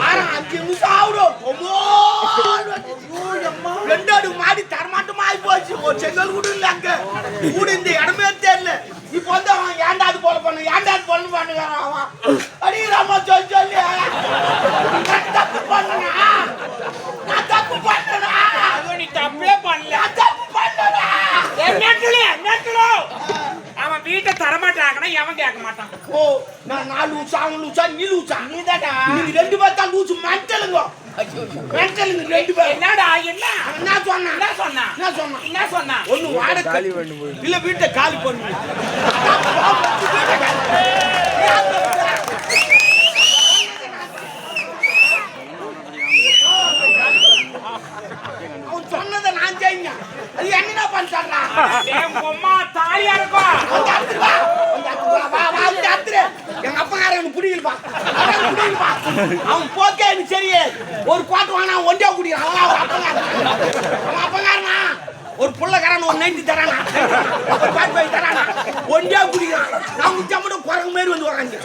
வாரம் அஞ்சு நிமிஷம் ஆகுடும் பொம்மோன்னு வந்துச்சு. ரெண்டு அடுக்கு மாடி தரமாட்டமா ஆகி போச்சு. ஒரு செங்கல் கூட இல்ல அங்க. கூட இந்த இடமே தெரியல. இப்ப வந்து அவன் ஏன்டா அது போல பண்ணு ஏன்டா அது பண்ணு பண்ணுறான் அவன். அடிக்கிறாமா சொல்லி சொல்லி. நான் தப்பு பண்ணனா? நான் தப்பு பண்ணனா? நீ தப்பே பண்ணல. தப்பு பண்ணனா? நெட்டுல நெட்டுல. அவன் வீட்டை தரமாட்டாங்கன்னா எவன் கேட்க மாட்டான்? ஓ நான் நாலு லூசா அவன் லூசா நீ லூசா நீ நீங்க ரெண்டு பேர் தான் லூசு. மென்டலுங்க மென்டலுங்க ரெண்டு பேர். என்னடா என்ன? என்ன சொன்னா? என்ன சொன்னா? என்ன சொன்னா? என்ன சொன்னா? ஒண்ணு இல்ல வீட்டை காலி பண்ணு அவன் சொன்னதை நான் செய்யுங்க அது என்ன பண்ணிட்டாரா என் பொம்மா தாலியா இருக்கும் அப்பங்காரன் எனக்கு பிடிக்கலப்பா. அவன் எனக்கு பிடிக்கலப்பா. அவன் போக்கே எனக்கு சரியே ஒரு குவாட்டு வாங்கினா அவன் ஒண்டியா குடிக்கிறான் அவன் அவன் அப்பங்காரன். அவன் அப்பங்காரனா? ஒரு புள்ளக்காரன் ஒரு நைட்டு தரானா? ஒரு பாட்டு போய் தரானா? ஒண்டியா குடிக்கிறான் நான் குடிச்சா மட்டும் குரங்கு மாரி வந்து உக்காந்து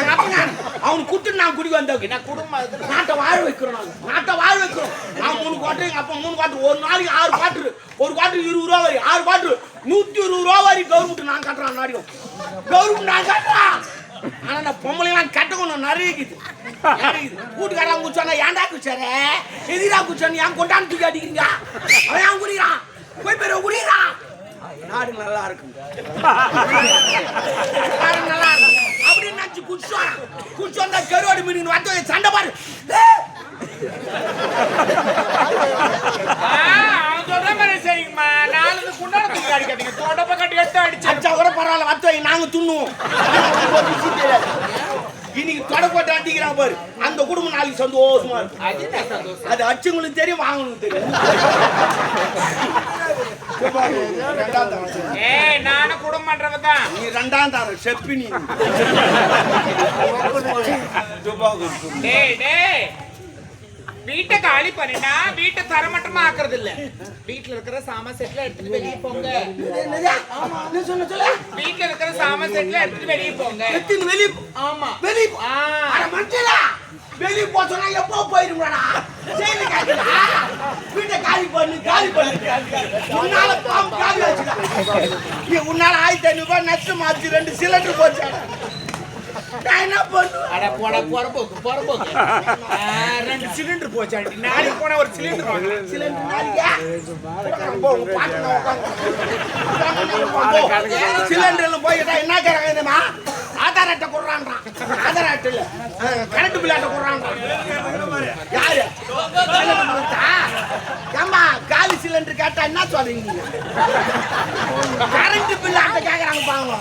எங்க அப்பங்காரன் அவன் குட்டு நான் குடி வந்தவங்க நான் குடும்பம் நாட்டை வாழ வைக்கிறோம் நாங்க. நாட்டை வாழ வைக்கிறோம். நான் மூணு குவாட்டர் எங்க அப்பா மூணு குவாட்டர். ஒரு நாளைக்கு ஆறு குவாட்டர். ஒரு குவாட்டர் இருபது ரூபா வரி. ஆறு குவாட்டர். நூத்தி இருபது ரூபா வரி கவர்மெண்ட் நான் கட்டுறான் நாடியும் கவர்மெண்ட் நான் கட்டுறான். ஆனா நான் பொம்பளைலாம் கட்டணும் நிறைய இருக்குது வீட்டுக்காரன் குச்சானா ஏன்டா குச்சார எதிரா குச்சானு ஏன் கொண்டாந்து தூக்கி அடிக்கிறீங்க? அவன் ஏன் குடிக்கிறான்? போய் பெரிய குடிக்கிறான். நாடு நல்லா இருக்கும். நாடு நல்லா இருக்கும். அப்படின்னு நினைச்சு குடிச்சோம் குடிச்சு வந்தா கருவாடு மீன் வந்து சண்டை பாரு. சொல்ற மாதிரி செய்யுங்கம்மா. நாலு குண்டான தூக்கி அடிக்காதீங்க. தொடப்ப கட்டி நாங்க துண்ணுவோம். இன்னைக்கு தொடை போட்டு அடிக்கிறான் பாரு. அந்த குடும்பம் நாளைக்கு சந்தோஷமா இருக்கும். அது அடிச்சவங்களுக்கு தெரியும் வாங்கணும் தெரியும். நானும் குடும்பம் பண்றவன் தான். நீ ரெண்டாம் தரம் செப்பி நீ வீட்டை காலி பண்ணினா வீட்டை தரமட்டமா ஆக்குறது இல்ல வீட்டுல இருக்கிற சாமான் செட்ல எடுத்துட்டு வெளியே போங்க? வீட்டுல இருக்கிற சாமான் செட்ல எடுத்துட்டு வெளியே போங்க. எத்தின்னு வெளிய. ஆமா. வெளிய மனுஷனா, வெளிய போ சொன்னா எப்போ போயிருங்கடா காட்டுடா. வீட்டை காலி பண்ணு காலி பண்ணு. உன்னால பாம்பு காலி வச்சுடா உன்னால ஆயிரத்தி ஐநூறு ரூபாய் நஷ்டம் ஆச்சு ரெண்டு சிலிண்டர் போச்சு. நான் என்ன பண்ணுவேன் அட போட புறம்போக்கு ஆ, ரெண்டு சிலிண்டர் போச்சாண்டி நாளைக்கு போனா ஒரு சிலிண்டர் சிலிண்டர் நாளைக்கா? சிலிண்டர்ல போய்கிட்டா என்ன கேட்கறாங்க? ஆதார் அட்டை கொடுறான்றான் ஆதார் அட்டை இல்ல கரண்ட் பில் அட்டை கொடுறான்றான் யாரு? ஏம்மா காலி சிலிண்டர் கேட்டா என்ன சொல்றீங்க? கரண்ட் பில் அட்டை கேக்குறாங்க பாவங்க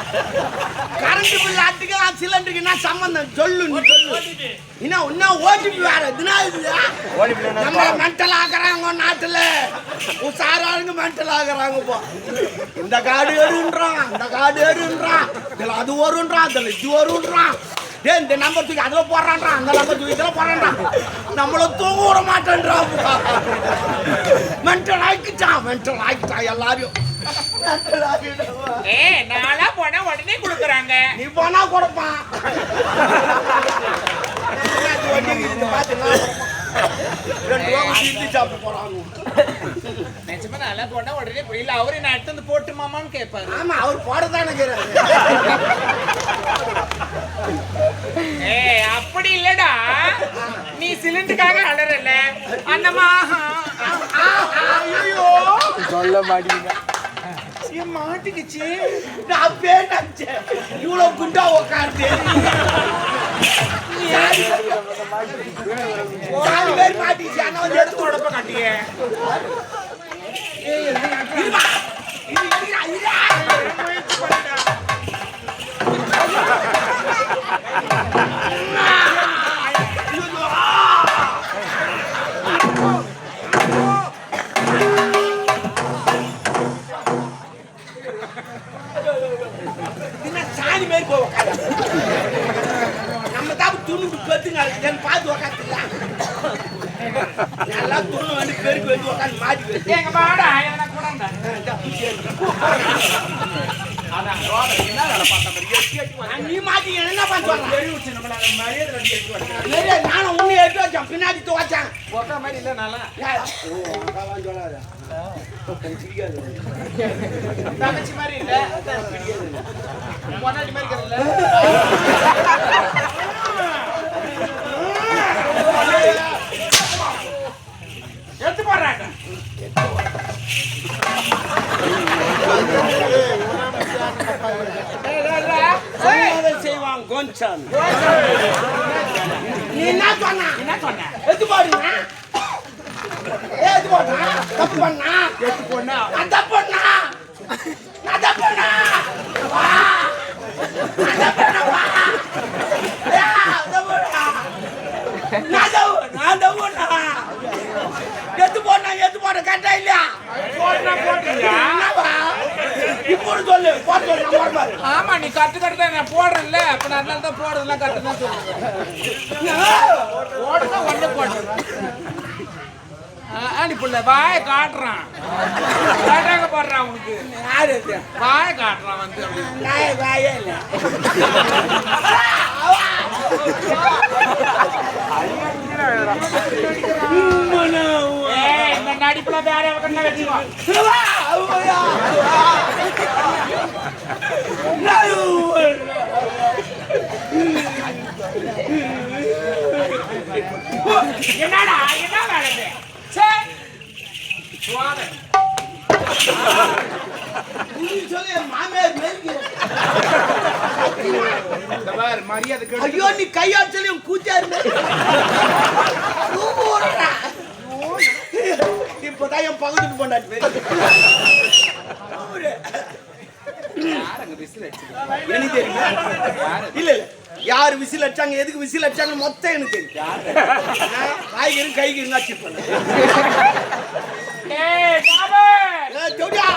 கரண்ட் பில் அட்டைக்கு சிலிண்டருக்கு என்ன சம்பந்தம்? சொல்லு நீ சொல்லு. இன்னும் இன்னும் ஓடிபி வேற? இதுனா இது? நம்மள மென்டல் ஆக்குறாங்க நாட்டுல. உசாராருங்க மென்டல் ஆகுறாங்க இப்போ இந்த காடு எடுன்றான் இந்த காடு எடுன்றான் இதுல அது வருன்றான் இதுல இது வருன்றான். டேய் இந்த நம்பர் தூக்கி அதுல போடுறான்றான் அந்த நம்பர் தூக்கி இதுல போடுறான்றான் நம்மள தூங்க விட மாட்டேன்றான் மென்டல் ஆக்கிட்டான் மென்டல் ஆக்கிட்டான் எல்லாரையும். ஏய் நாளா போனா உடனே கொடுக்குறாங்க. நீ போனா கொடுப்பான் நிஜமா நாளா போனா உடனே இல்ல அவரு நான் எடுத்து வந்து போட்டு மாமான்னு கேட்பாரு ஆமா அவர் போடத்தானே ஏய் அப்படி இல்லடா. நீ சிலிண்டருக்காக அலறல. மாஹா ஐயோ. ஏன் மாட்டிக்கிச்சு. நான் பேர் நினைச்சேன் இவ்வளவு குண்டா உட்காந்து நாலு பேர் மாட்டிச்சு ஆனா வந்து எடுத்து இருமா. துவச்சேன் மாதிரி இல்ல நல்லா தங்கச்சி மாதிரி இல்லை. பொன்னாடி மாதிரி எடுத்து போடுறாங்க கொஞ்சம் நீ என்ன சொன்ன என்ன சொன்ன எது போடுங்க எது போட்டா தப்பு பண்ணா எடுத்து போனா நான் தப்பு பண்ணா நான் தப்பு பண்ணா வா நான் தப்பு பண்ணா வா யா, தப்பு பண்ணா. நான் தப்பு நான் தப்பு பண்ணா எது போடா எது போட கரெக்டா இல்லையா போடுனா போட்டுறியா என்னவா இப்போ சொல்லு போட்டு சொல்லு நான் போட பாரு ஆமா நீ கட்டு கட்டு தான் நான் போடுறேன்ல. அப்ப நான் அதனால தான் போடுறதுலாம் கட்டு தான் சொல்லுவேன் போடுனா ஒண்ணு ஆடி புள்ள வாய காட்டுறான். காட்டாங்க போடுறான் உனக்கு யாரு? வாய காட்டுறான் வந்து. வாயே இல்ல. இந்த நடிப்புல வேற எவக்கண்ணா வச்சுக்கோ என்னடா என்ன வேலை ஐயோ நீ கையா சொல்லி கூச்சாரு இப்பதான் என் பகுதிக்கு அடிச்சது? எனக்கு தெரியுமா? இல்ல இல்ல. யார் விசில் அடிச்சாங்க எதுக்கு விசில் அடிச்சாங்க மொத்தம் எனக்கு தெரியும். காய்கறி கைகறி டாப்டா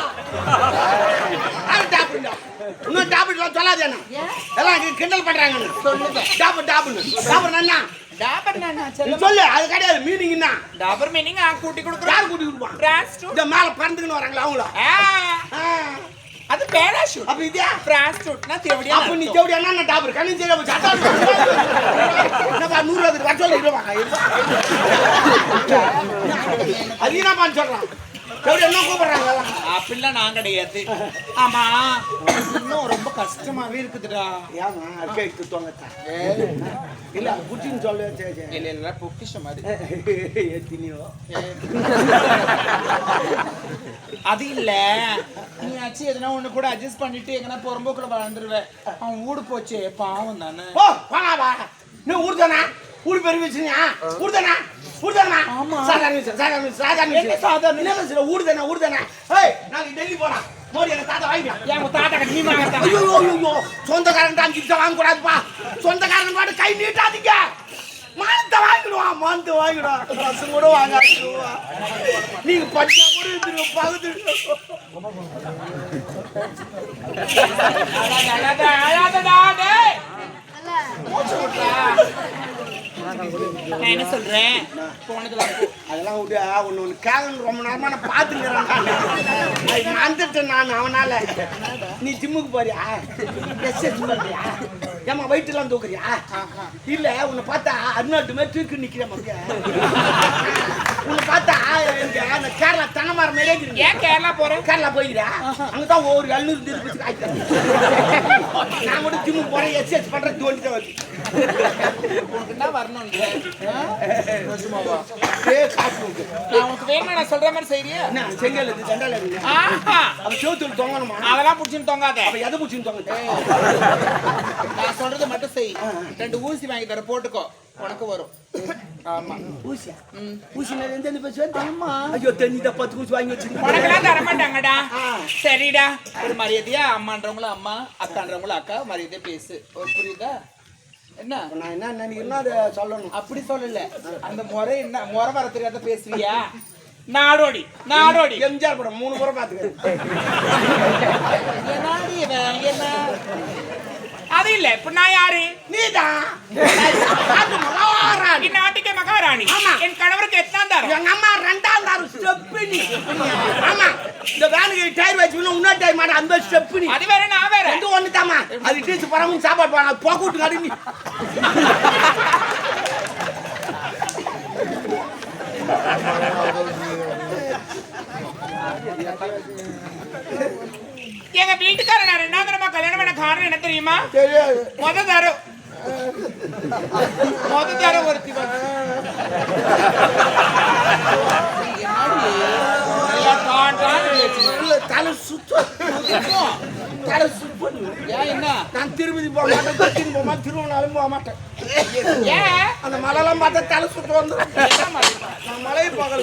இன்னும் டாப்டா சொல்லாதே என்ன எல்லாம் இங்க கிண்டல் பண்றாங்க சொல்லுங்க. டாப் டாப்னு டாப்னா என்ன டாபர் நானா? சொல்லு. அது கிடையாது. மீனிங் என்ன? டாபர் ஆ கூட்டி கொடுக்குறோம். யார் கூட்டி கொடுப்பான்? France to- இந்த மேல பறந்துக்கின்னு வராங்களா அவங்களா. அது parachute. அப்ப இதே France tootனா தேவடியா அப்ப நீ. தேவடி என்ன டாபர் கண்ணு தெரியாம சட்டா என்னப்பா நூறு ரூபாய்க்கு வர சொல்லு அது சொல்றான். தேவடி கூப்பிடுறாங்க? அப்படிலாம் நான் கிடையாது. ஆமா. இன்னும் ரொம்ப கஷ்டமாவே இருக்குதுடா. ஏமா அக்கா தோங்கத்தா இல்ல புட்டின்னு சொல்லு இல்ல இல்ல பொக்கிஷம் அது எத்தினியோ. அது இல்ல. நீ ஆச்சு எதனா ஒண்ணு கூட அட்ஜஸ்ட் பண்ணிட்டு எங்கனா புறம்போக்குல வாழ்ந்துருவேன் அவன் ஊடு போச்சே பாவம் தானே. ஓ வாங்க வா நீ ஊர் பெரிய விஷயமா ஊர்தானா? ஊர்தானா? ஆமா. சாதாரண விஷயம் சாதாரண விஷயம் சாதாரண என்ன விஷயம் சாதாரண என்ன விஷயம் ஊர்தானா ஊர்தானா? ஏய் நாளைக்கு டெல்லி போறோம் மோடி எங்க தாத்தா வாங்கிக்கலாம் என் தாத்தா நீ வாங்கத்தான் ஐயோ ஐயோ சொந்தக்காரன் அஞ்சு நிமிஷம் வாங்க கூடாதுப்பா சொந்தக்காரன் பாட்டு கை நீட்டாதீங்க. மானத்தை வாங்கிடுவான் மானத்தை வாங்கிடுவான் பசங்க கூட வாங்காதுவா நீங்க பச்சை கூட இருந்துருங்க பகுது அழாத, அழாத, அழாதடா, டேய். மூச்சு விட்றா. நான் என்ன சொல்றேன்? அதெல்லாம் விடு ஒன்று ஒன்று கேட்கணும் ரொம்ப நேரமா நான் பார்த்துக்கிறேன் மறந்துட்டேன் நான் அவனால. நீ ஜிம்முக்கு போறியா? எக்ஸசைஸ் பண்றியா ஏமா வெயிட்லாம் தூக்குறியா? இல்ல உன்னை பார்த்தா அருணாட்டு மாதிரி தூக்கி நிக்கிறேன் உன்னை பார்த்தா அந்த கேரளா தனமார இருக்கிறீங்க ஏன் கேரளா போறேன் கேரளா போயிருக்கியா அங்கதான் ஒரு எழுநூறு திருப்பி காய்க்கிறேன் நான் கூட ஜிம்முக்கு போறேன் எக்ஸசைஸ் பண்றேன் தோண்டி தான் வருது. உனக்கு என்ன. நான் உனக்கு வேணும் நான் சொல்ற மாதிரி செய்யறியா என்ன செங்கல் இருக்கு சண்டால இருக்கு. ஆஹா. அப்ப செவுத்துல தொங்கணுமா? அதெல்லாம் புடிச்சுன்னு தொங்காத. அப்ப எதை பிடிச்சின்னு தொங்க? நான் சொல்றதை மட்டும் செய். ரெண்டு ஊசி வாங்கி தர போட்டுக்கோ. உனக்கு வரும். ஆமா. ஊசி மேல பேசுவேன் ஆமா ஐயோ தெரிஞ்சுதா பத்து ஊசி வாங்கி வச்சிருக்கேன் உனக்கெல்லாம் தர மாட்டாங்கடா. சரிடா. ஒரு மரியாதையா? அம்மான்றவங்களும் அம்மா அக்கான்றவங்களும் அக்கா மரியாதையா பேசு. புரியுதா? என்ன? நான் என்ன நினைக்கிறேன்னா அதை சொல்லணும்? அப்படி சொல்லல. அந்த முறை என்ன முறை வர தெரியாத பேசுவியா நாடோடி நாடோடி. எம்ஜிஆர் படம் மூணு முறை பாத்துக்கிறேன் என்ன அது இல்ல இப்ப நான் யாரு? நீதான். இந்நாட்டுக்கே மகாராணி. என் கணவருக்கு எத்தனாம் தரம்? எங்க அம்மா ரெண்டாம் தாரம் ஸ்டெப்னி ஆமா. இந்த வேனுக்கு டயர் வச்சுக்கணும் இன்னொரு டயர் மாட்டேன் அந்த ஸ்டெப்னி அது வேற நான் வேற. ரெண்டு ஒண்ணு தாமா அது டீச்சு பரமும் சாப்பாடு போனா போக்கு விட்டு கடுங்கி எங்க ரெண்டாவது தடவை கல்யாணம் பண்ண காரணம் என்ன தெரியுமா முத தரம் முத தரம் ஒருத்தி வந்து தலை சுத்தம் தலை சுத்தம் என்ன நான் திருப்பதி போக மாட்டேன் கொச்சின் போக மாட்டேன் திருவண்ணாலும் போக மாட்டேன் ஏன் அந்த மலையெல்லாம் பார்த்தா தலை சுத்தம் மாதிரி? நான் மலையை பார்க்கல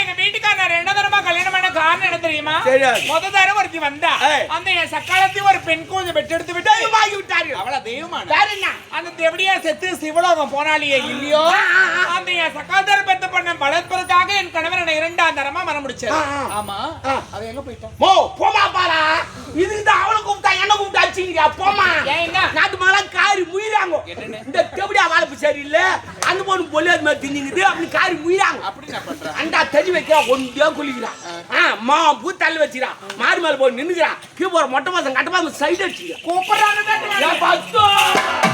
எங்க வீட்டுக்காரர் நான் ரெண்டாவது தடவை கல்யாணம் பண்ண காரணம் என்ன தெரியுமா. முத தரம் ஒருத்தி வந்தா. அந்த என் சக்காலத்தையும் ஒரு பெண் கொஞ்சம் பெற்றெடுத்து விட்டு தெய்வமாகி விட்டாரு. அவள தெய்வமான. அந்த தேவடியா செத்து சிவலோகம் போனாலியே இல்லையோ? அந்த என் சகாதர பெத்த பண்ண வளர்ப்பதற்காக என் கணவர் என்னை இரண்டாம் தரமா மனம் முடிச்சாரு. ஆமா. அவ எங்க போயிட்டான் மோ போமா பாரா. இதுக்கு தான் அவளை கூப்பிட்டா என்ன கூப்பிட்டா அடிச்சிங்கிறியா போமா. ஏன் என்ன? நாட்டு மேலாம் காரி முயிறாங்க? இந்த தெபடியா வாழைப்பு சரியில்லை. அந்த பொண்ணு பொல்லாது மாதிரி தின்னுங்குது அப்படி காரி முயிறாங்க. அப்படி அண்டா தடி வைக்கிறான் ஒண்டியா குளிக்கிறான் ஆ. மா பூ தள்ளி வச்சுக்கிறான் மாறு மேல போய் நின்னுக்கிறான் கீழே போற மொட்டை மாசம் கட்ட மாசம் சைடு அடிச்சுக்கிறான் கூப்பிடுறாங்க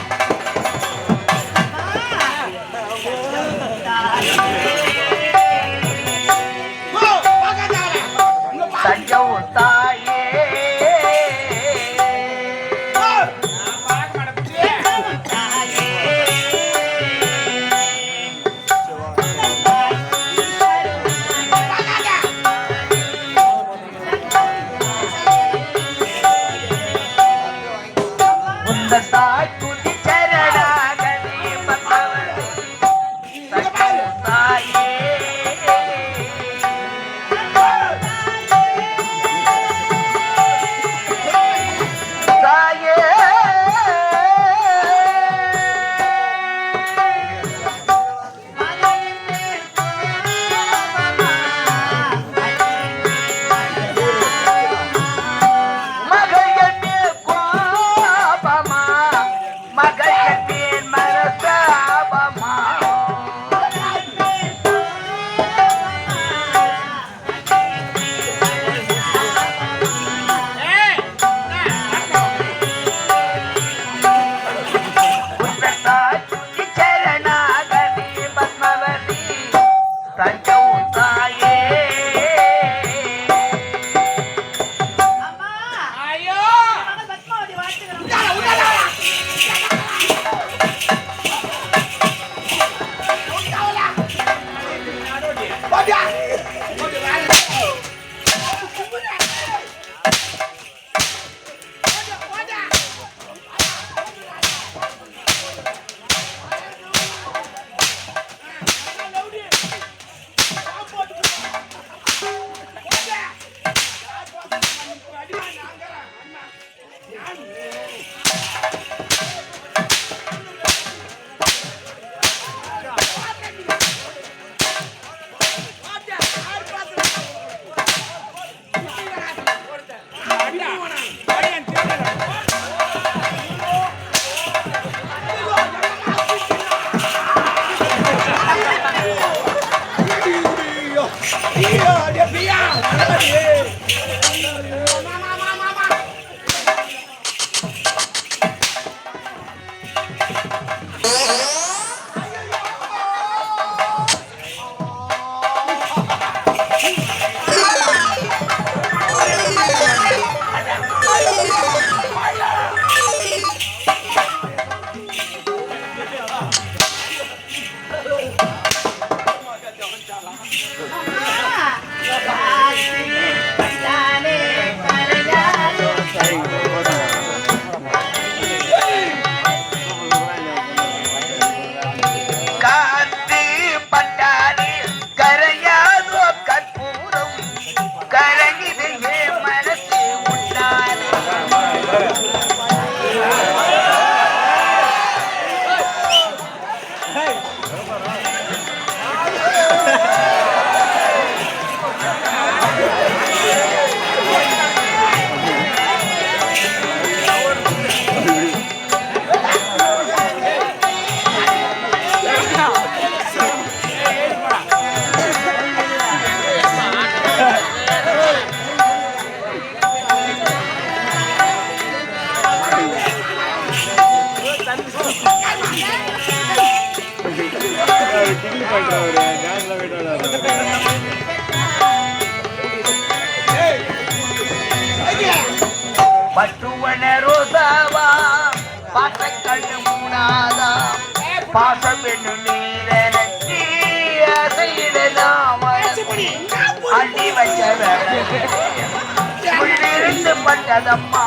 பட்டதம்மா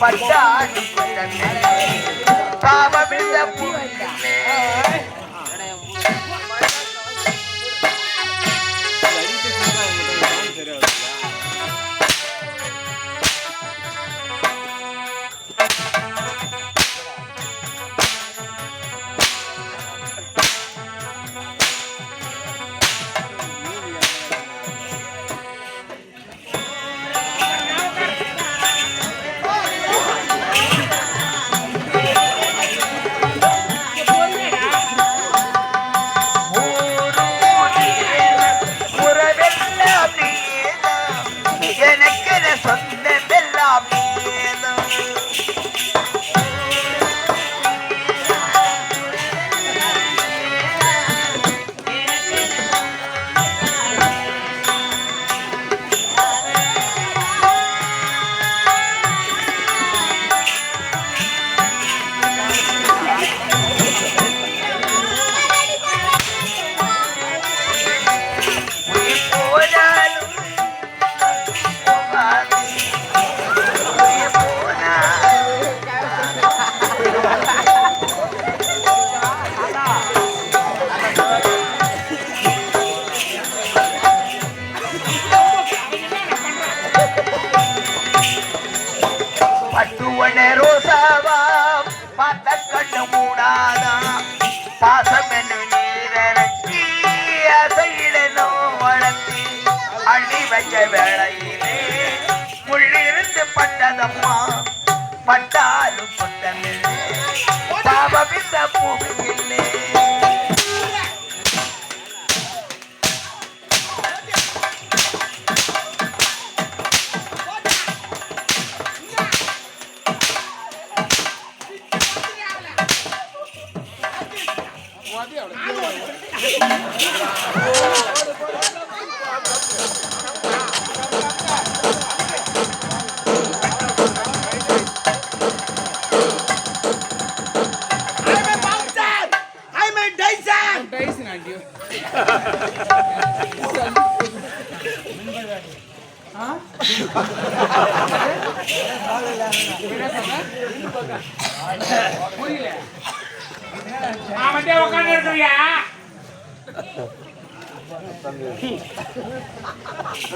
பட்டாடி பாவமில்ல புரியிலே வேளையிலே முள்ளிருந்து பட்டதம்மா பட்டாலும் சொந்தமில்லை பாவமில்ல பூமியில்லை உட்காந்து இருக்கிறியா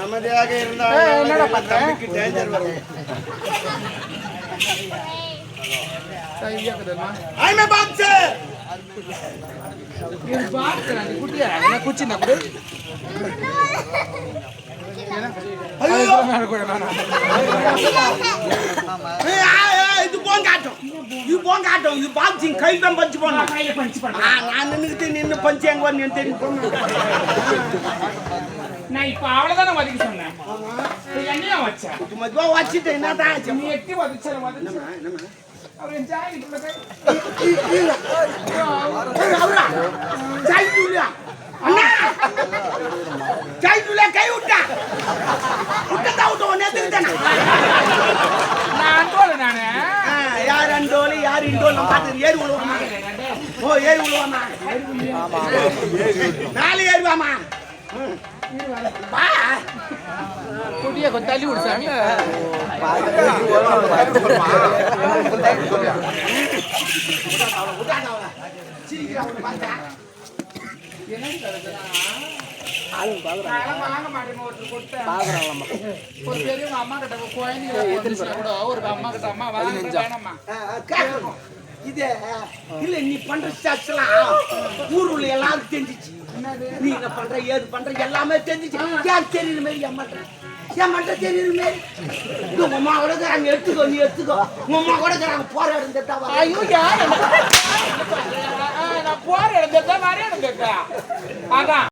அமைதியாக இருந்தால் டேஞ்சர் வரும் குட்டியா என்ன குச்சி இந்த இது போங்காட்டம் இது போங்காட்டம் இது பாக்ஸிங் கை தான் பஞ்சு ஆ, நான் நின்னுக்கிட்டு நின்னு பஞ்சு எங்க வந்து தெரியும் போங்க. நான் இப்ப அவ்வளவுதானே ஒதுக்கி சொன்னேன் என்னையா வச்ச இது மெதுவா வச்சுட்டு என்னதான் ஆச்சு? நீ எட்டி வதிச்சல வதிச்சு என்னம்மா, என்னம்மா? அவர் ஜாயின் அவரா? Joy Julia. ஜூலியா, கை விட்டா. விட்டதா விட்ட உடனே திருத்தனா. நான் அன்போல நானு யார் அண்டோலி, யார் இண்டோலி நம்ம பார்த்து ஏறி விழுவோமா? ஓ, ஏறி விழுவோமா? மேலே ஏறுவாமா? கொஞ்சம் தள்ளி விடு சாமி விட்டாங்க அவளை. சிரிக்கிறா அவனை பார்த்தா. ஒருத்தர் கொடுத்தேன். ஒரு பெரியவங்க அம்மா கிட்ட குழந்தைங்க கூட ஒரு அம்மா கிட்ட அம்மா வாங்க. இது இல்ல நீ பண்ற ஸ்டாக்ஸ் எல்லாம் ஊர் உள்ள எல்லாரும் தெரிஞ்சிச்சு. நீ என்ன பண்ற ஏது பண்ற எல்லாமே தெரிஞ்சிச்சு. தெரியுற மாதிரி என் மாட்டேன் என் மட்டும் தெரியுற மாதிரி உங்க அம்மா கூட இருக்கிறாங்க எடுத்துக்கோ நீ எடுத்துக்கோ. உங்க அம்மா கூட இருக்கிறாங்க போற இடம் தெரிஞ்சா ஐயோ யார்? நான் போற இடத்துல வர இடத்துல அதான்.